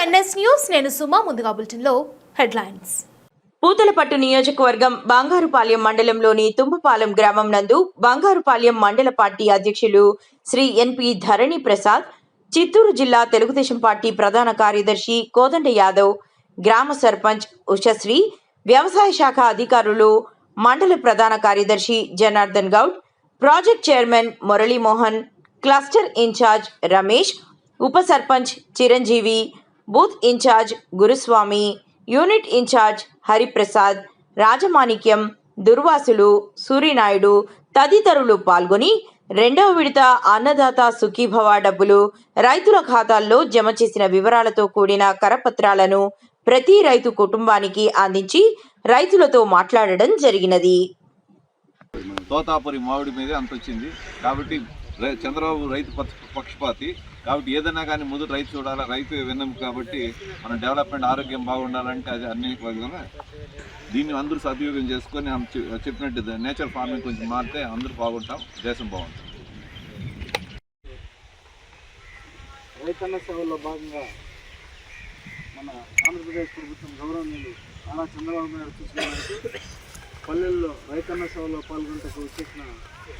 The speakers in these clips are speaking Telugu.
ఎన్ఎస్ న్యూస్ నేను సుమా ముందుగా బులెటిన్లో హెడ్లైన్స్. పూతలపట్టు నియోజకవర్గం బంగారుపాలెం మండలంలోని తుమ్మపాలెం గ్రామం నందు బంగారుపాలెం మండల పార్టీ అధ్యక్షులు శ్రీ ఎన్పి ధరణి ప్రసాద్ చిత్తూరు జిల్లా తెలుగుదేశం పార్టీ ప్రధాన కార్యదర్శి కోదండ యాదవ్ గ్రామ సర్పంచ్ ఉషశ్రీ వ్యవసాయ శాఖ అధికారులు మండల ప్రధాన కార్యదర్శి Janardhan Goud project chairman Muralimohan cluster incharge Ramesh ఉప sarpanch Chiranjeevi booth incharge Guruswamy unit incharge Hariprasad Rajamanikyam Durvasulu Suryanaidu తదితరులు పాల్గొని రెండవ విడత అన్నదాత సుఖీభవ డబ్బులు రైతుల ఖాతాల్లో జమ చేసిన వివరాలతో కూడిన కరపత్రాలను ప్రతి రైతు కుటుంబానికి అందించి రైతులతో మాట్లాడడం జరిగినది. తోతాపురి మామిడి మీద అంత వచ్చింది కాబట్టి చంద్రబాబు రైతు పక్ష- పక్షపాతి. కాబట్టి ఏదైనా కానీ ముందు రైతు చూడాలి రైతు విన్నాం కాబట్టి మన డెవలప్మెంట్ ఆరోగ్యం బాగుండాలంటే అది అన్ని విధంగా దీన్ని అందరూ సద్వినియోగం చేసుకొని చెప్పినట్టు నేచర్ ఫార్మింగ్ కొంచెం మారితే అందరూ బాగుంటాం దేశం బాగుంటుంది. రైతన్న సేవల్లో భాగంగా మన ఆంధ్రప్రదేశ్ ప్రభుత్వం గౌరవనీయులు నారా చంద్రబాబు నాయుడు చూసుకోవడానికి పల్లెల్లో రైతన్న సేవలో పాల్గొంటకు చెప్పిన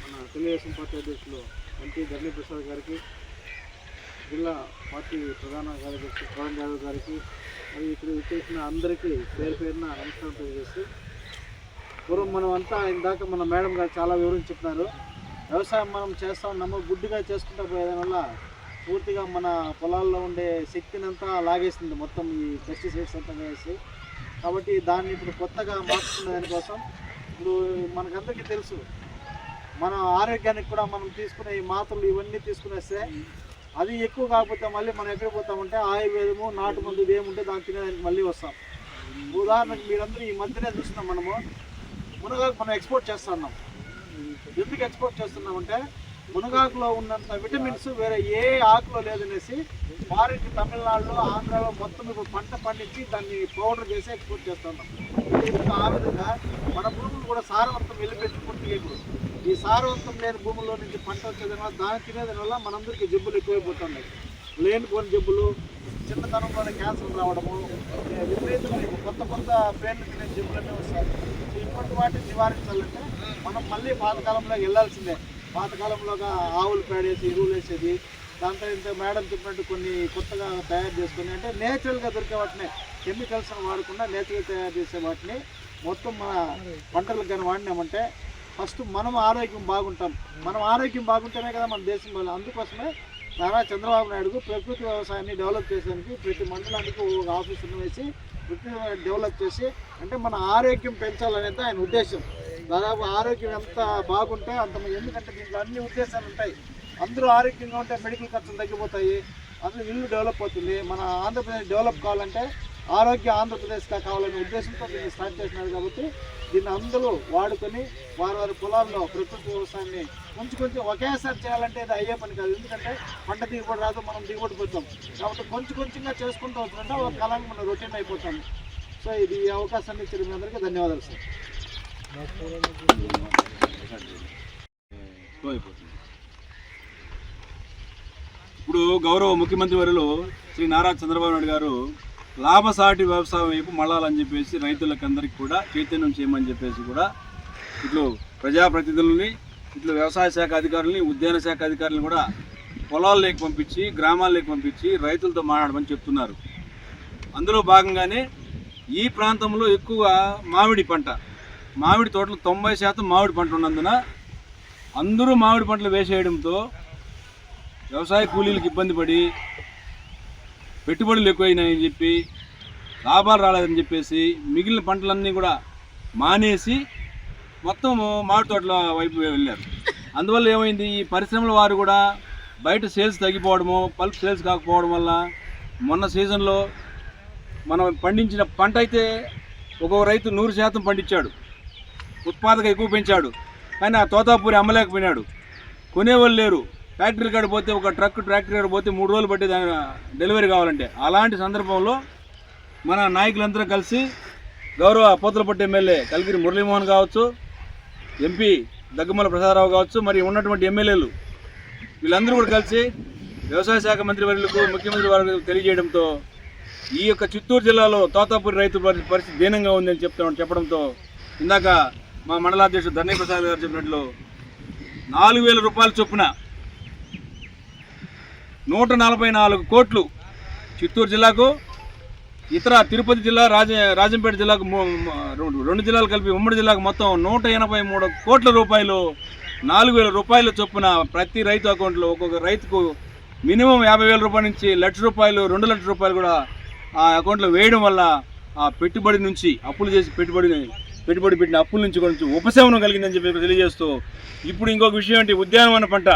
మన తెలుగుదేశం పార్టీ అధ్యక్షులు ఎంపీ ధర్మీ ప్రసాద్ గారికి జిల్లా పార్టీ ప్రధాన కార్యదర్శి పవన్ యాదవ్ గారికి మరియు ఇక్కడ వచ్చేసిన అందరికీ పేరు పేరున నమస్కారం తెలియజేసి పూర్వం మనం అంతా ఇందాక మన మేడం గారు చాలా వివరించి చెప్పినారు. వ్యవసాయం మనం చేస్తాం నమ్మ గుడ్డిగా చేసుకుంటా పోయేదాని వల్ల పూర్తిగా మన పొలాల్లో ఉండే శక్తిని అంతా లాగేసింది మొత్తం ఈ పెస్టిసైడ్స్ అంతా వేసి కాబట్టి దాన్ని ఇప్పుడు కొత్తగా మార్చుకునే దానికోసం ఇప్పుడు మనకందరికీ తెలుసు మన ఆరోగ్యానికి కూడా మనం తీసుకునే ఈ మాత్రలు ఇవన్నీ తీసుకునేస్తే అది ఎక్కువ కాకపోతే మళ్ళీ మనం ఎక్కడ పోతామంటే ఆయుర్వేదము నాటు మందు ఇది ఏముంటే దాన్ని తినేదానికి మళ్ళీ వస్తాం. ఉదాహరణకు మీరందరూ ఈ మధ్యనే చూస్తున్నాం మనము. మునగాకు మనం ఎక్స్పోర్ట్ చేస్తున్నాం. ఎందుకు ఎక్స్పోర్ట్ చేస్తున్నామంటే మునగాకులో ఉన్నంత విటమిన్స్ వేరే ఏ ఆకులో లేదనేసి ఫారిన్ తమిళనాడులో ఆంధ్రాలో మొత్తం ఇప్పుడు పంట పండించి దాన్ని పౌడర్ చేసి ఎక్స్పోర్ట్ చేస్తున్నాం. ఆ విధంగా మన భూములు కూడా సారవంతం వెళ్ళి పెట్టుకుంటే ఇప్పుడు ఈ సారవంతం లేని భూముల్లో నుంచి పంట వచ్చేదాని వల్ల దాన్ని తినేదాని వల్ల మనందరికీ జబ్బులు ఎక్కువైపోతున్నాయి. లేనిపోని జబ్బులు చిన్నతనంలోనే క్యాన్సర్ రావడము విపరీతమైన కొత్త కొత్త పేర్లు తినే జబ్బులన్నీ వస్తాయి. ఇటువంటి వాటిని నివారించాలంటే మనం మళ్ళీ పాతకాలంలో వెళ్ళాల్సిందే. పాతకాలంలోగా ఆవులు పేడేసి ఎరువులు వేసేది దాంతో ఇంత మేడం చెప్పినట్టు కొన్ని కొత్తగా తయారు చేసుకుని అంటే నేచురల్గా దొరికే వాటిని కెమికల్స్ వాడకుండా నేచురల్ తయారు చేసే వాటిని మొత్తం మన పంటలకు కానీ వాడినామంటే ఫస్ట్ మనం ఆరోగ్యం బాగుంటాం. మనం ఆరోగ్యం బాగుంటేనే కదా మన దేశం బాగా అందుకోసమే నారా చంద్రబాబు నాయుడు ప్రకృతి వ్యవసాయాన్ని డెవలప్ చేసేందుకు ప్రతి మండలానికి ఒక ఆఫీసును వేసి ప్రకృతి డెవలప్ చేసి అంటే మన ఆరోగ్యం పెంచాలనేది ఆయన ఉద్దేశం. దాదాపు ఆరోగ్యం ఎంత బాగుంటే అంత ఎందుకంటే దీంట్లో అన్ని ఉద్దేశాలు ఉంటాయి. అందరూ ఆరోగ్యంగా ఉంటే మెడికల్ ఖర్చులు తగ్గిపోతాయి. అందరూ ఇల్లు డెవలప్ అవుతుంది. మన ఆంధ్రప్రదేశ్ డెవలప్ కావాలంటే ఆరోగ్య ఆంధ్రప్రదేశ్గా కావాలనే ఉద్దేశంతో దీన్ని స్టార్ట్ చేసినారు కాబట్టి దీన్ని అందరూ వాడుకొని వారి వారి పొలాల్లో ప్రకృతి వ్యవసాయాన్ని కొంచెం కొంచెం ఒకేసారి చేయాలంటే ఇది అయ్యే పని కాదు. ఎందుకంటే పంట దిగుబడి రాదు మనం దిగుబడి పోతాం కాబట్టి కొంచెం కొంచెంగా చేసుకుంటూ వస్తుందంటే ఒక కాలానికి మనం రొటీన్ అయిపోతాం. సో ఇది ఈ అవకాశాన్ని ఇచ్చిన మీ అందరికీ ధన్యవాదాలు సార్. ఇప్పుడు గౌరవ ముఖ్యమంత్రి వారిలో శ్రీ నారా చంద్రబాబు నాయుడు గారు లాభసాటి వ్యవసాయం వైపు మళ్ళాలని చెప్పేసి రైతులకు అందరికి కూడా చైతన్యం చేయమని చెప్పేసి కూడా ఇట్లు ప్రజాప్రతినిధులని ఇట్లు వ్యవసాయ శాఖ అధికారులని ఉద్యాన శాఖ అధికారులను కూడా పొలాల్లోకి పంపించి గ్రామాల్లోకి పంపించి రైతులతో మాట్లాడమని చెప్తున్నారు. అందులో భాగంగానే ఈ ప్రాంతంలో ఎక్కువ మామిడి పంట మామిడి తోటలు తొంభై శాతం మామిడి పంట ఉన్నందున అందరూ మామిడి పంటలు వేసేయడంతో వ్యవసాయ కూలీలకు ఇబ్బంది పడి పెట్టుబడులు ఎక్కువైనాయని చెప్పి లాభాలు రాలేదని చెప్పేసి మిగిలిన పంటలన్నీ కూడా మానేసి మొత్తం మామిడి తోటల వైపు వెళ్ళారు. అందువల్ల ఏమైంది? ఈ పరిశ్రమల వారు కూడా బయట సేల్స్ తగ్గిపోవడము పల్ప్ సేల్స్ కాకపోవడం వల్ల మొన్న సీజన్లో మనం పండించిన పంట అయితే ఒక్కొక్క రైతు నూరు శాతం పండించాడు. ఉత్పాదక ఎక్కువ పెంచాడు. కానీ ఆ తోతాపూరి అమ్మలేకపోయినాడు. కొనేవాళ్ళు లేరు. ఫ్యాక్టరీ కాడ పోతే ఒక ట్రక్ ట్రాక్టర్ కాడ పోతే మూడు రోజులు పట్టి దాని డెలివరీ కావాలంటే. అలాంటి సందర్భంలో మన నాయకులందరూ కలిసి గౌరవ పోతలపట్టి ఎమ్మెల్యే కలిగిరి మురళీమోహన్ కావచ్చు ఎంపీ దగ్గమల ప్రసాదరావు కావచ్చు మరి ఉన్నటువంటి ఎమ్మెల్యేలు వీళ్ళందరూ కూడా కలిసి వ్యవసాయ శాఖ మంత్రి వర్యులకు ముఖ్యమంత్రి వారికి తెలియజేయడంతో ఈ యొక్క చిత్తూరు జిల్లాలో తోతాపూరి రైతు పరి- పరిస్థితి దీనంగా ఉందని చెప్తా చెప్పడంతో ఇందాక మా మండలాధ్యక్షుడు ధర్నీ ప్రసాద్ గారు చెప్పినట్లు నాలుగు వేల రూపాయల చొప్పున నూట నలభై నాలుగు కోట్లు చిత్తూరు జిల్లాకు ఇతర తిరుపతి జిల్లా రాజ రాజంపేట జిల్లాకు రెండు రెండు జిల్లాలు కలిపి ఉమ్మడి జిల్లాకు మొత్తం నూట ఎనభై మూడు కోట్ల రూపాయలు నాలుగు వేల రూపాయల చొప్పున ప్రతి రైతు అకౌంట్లో ఒక్కొక్క రైతుకు మినిమం యాభై వేల రూపాయల నుంచి లక్ష రూపాయలు రెండు లక్షల రూపాయలు కూడా ఆ అకౌంట్లో వేయడం వల్ల ఆ పెట్టుబడి నుంచి అప్పులు చేసి పెట్టుబడిని పెట్టుబడి పెట్టిన అప్పుల నుంచి కొంచెం ఉపశమనం కలిగిందని చెప్పి తెలియజేస్తూ ఇప్పుడు ఇంకొక విషయం ఏంటి? ఉద్యానవన పంట.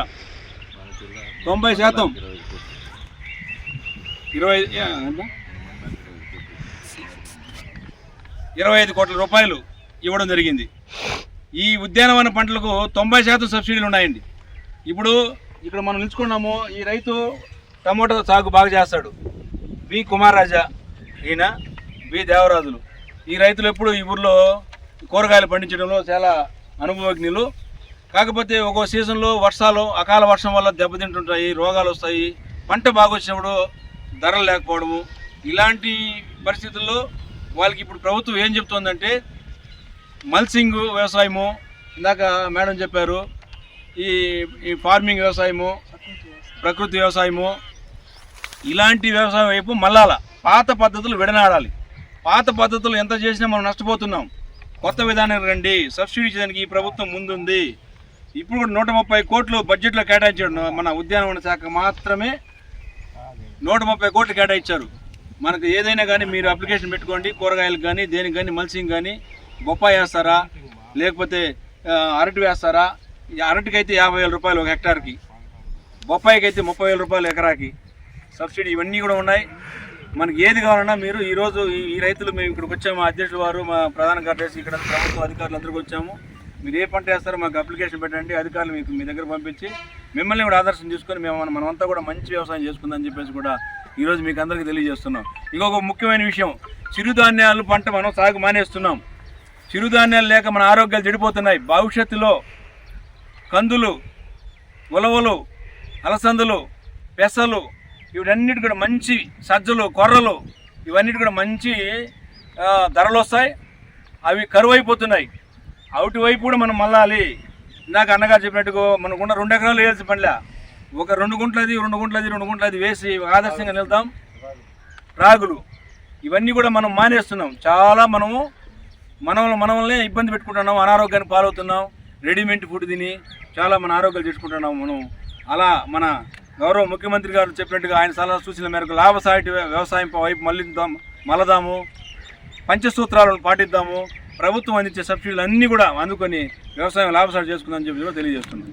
తొంభై శాతం. ఇరవై ఏ, ఎంత? ఇరవై ఐదు కోట్ల రూపాయలు ఇవ్వడం జరిగింది. ఈ ఉద్యానవన పంటలకు తొంభై శాతం సబ్సిడీలు ఉన్నాయండి. ఇప్పుడు ఇక్కడ మనం నిలుచుకున్నాము ఈ రైతు టమోటా సాగు బాగా చేస్తాడు. బి కుమార్ రాజా ఈయన బి దేవరాజులు. ఈ రైతులు ఎప్పుడు ఈ ఊర్లో కూరగాయలు పండించడంలో చాలా అనుభవజ్ఞులు. కాకపోతే ఒక్కో సీజన్లో వర్షాలు అకాల వర్షం వల్ల దెబ్బతింటుంటాయి రోగాలు వస్తాయి. పంట బాగా వచ్చినప్పుడు ధరలు లేకపోవడము. ఇలాంటి పరిస్థితుల్లో వాళ్ళకి ఇప్పుడు ప్రభుత్వం ఏం చెప్తోందంటే మల్సింగ్ వ్యవసాయము ఇందాక మేడం చెప్పారు ఈ ఈ ఫార్మింగ్ వ్యవసాయము ప్రకృతి వ్యవసాయము ఇలాంటి వ్యవసాయం వైపు మళ్ళాల పాత పద్ధతులు విడనాడాలి. పాత పద్ధతులు ఎంత చేసినా మనం నష్టపోతున్నాం. కొత్త విధానం రండి సబ్సిడీ చేయడానికి ఈ ప్రభుత్వం ముందుంది. ఇప్పుడు కూడా నూట ముప్పై కోట్లు బడ్జెట్లో కేటాయించాడు మన ఉద్యానవన శాఖ మాత్రమే నూట ముప్పై కోట్లు కేటాయించారు. మనకు ఏదైనా కానీ మీరు అప్లికేషన్ పెట్టుకోండి కూరగాయలకు కానీ దేనికి కానీ మల్సింగ్ కానీ బొప్పాయి వేస్తారా? లేకపోతే అరటి వేస్తారా? ఈ అరటికి అయితే యాభై వేల రూపాయలు ఒక హెక్టార్కి. బొప్పాయికి అయితే ముప్పై వేల రూపాయలు ఎకరాకి. సబ్సిడీ ఇవన్నీ కూడా ఉన్నాయి. మనకి ఏది కావాలన్నా మీరు ఈరోజు ఈ రైతులు మేము ఇక్కడికి వచ్చాము మా వారు మా ప్రధాన కార్యదర్శి ఇక్కడ ప్రభుత్వ అధికారులు అందరికీ వచ్చాము. మీరు ఏ పంట వేస్తారో మాకు అప్లికేషన్ పెట్టండి అధికారులు మీకు మీ దగ్గర పంపించి మిమ్మల్ని కూడా ఆదర్శం తీసుకొని మేము మనమంతా కూడా మంచి వ్యవసాయం చేసుకుందని చెప్పేసి కూడా ఈరోజు మీకు అందరికీ తెలియజేస్తున్నాం. ఇంకొక ముఖ్యమైన విషయం చిరుధాన్యాలు పంట మనం సాగు మానేస్తున్నాం. చిరుధాన్యాలు లేక మన ఆరోగ్యాలు చెడిపోతున్నాయి. భవిష్యత్తులో కందులు ఉలవలు అలసందులు పెసలు ఇవన్నిటి కూడా మంచి సజ్జలు కొర్రలు ఇవన్నిటి కూడా మంచి ధరలు వస్తాయి. అవి కరువు అయిపోతున్నాయి అవుటి వైపు కూడా మనం మళ్ళాలి. ఇందాక అన్నగారు చెప్పినట్టుగా మనకున్న రెండు ఎకరాలు వేయాల్సిన పనిలే. ఒక రెండు గుంటలది రెండు గుంటలది రెండు గుంటలది వేసి ఆదర్శంగా నిలుతాం రాగులు ఇవన్నీ కూడా మనం మానేస్తున్నాం. చాలా మనము మనల్ని మనల్నే ఇబ్బంది పెట్టుకుంటున్నాం అనారోగ్యానికి పాలవుతున్నాం. రెడీమేడ్ ఫుడ్ తిని చాలా మన ఆరోగ్యాలు చేసుకుంటున్నాం మనం. అలా మన గౌరవ ముఖ్యమంత్రి గారు చెప్పినట్టుగా ఆయన సలహా సూచన మేరకు లాభసాటి వ్యవసాయం వైపు మళ్ళిద్దాం మలదాము. పంచసూత్రాలను పాటిద్దాము. ప్రభుత్వం అందించే సబ్సిడీలు అన్నీ కూడా అందుకొని వ్యవసాయం లాభసాటి చేసుకుందామని చెప్పి కూడా తెలియజేస్తున్నాం.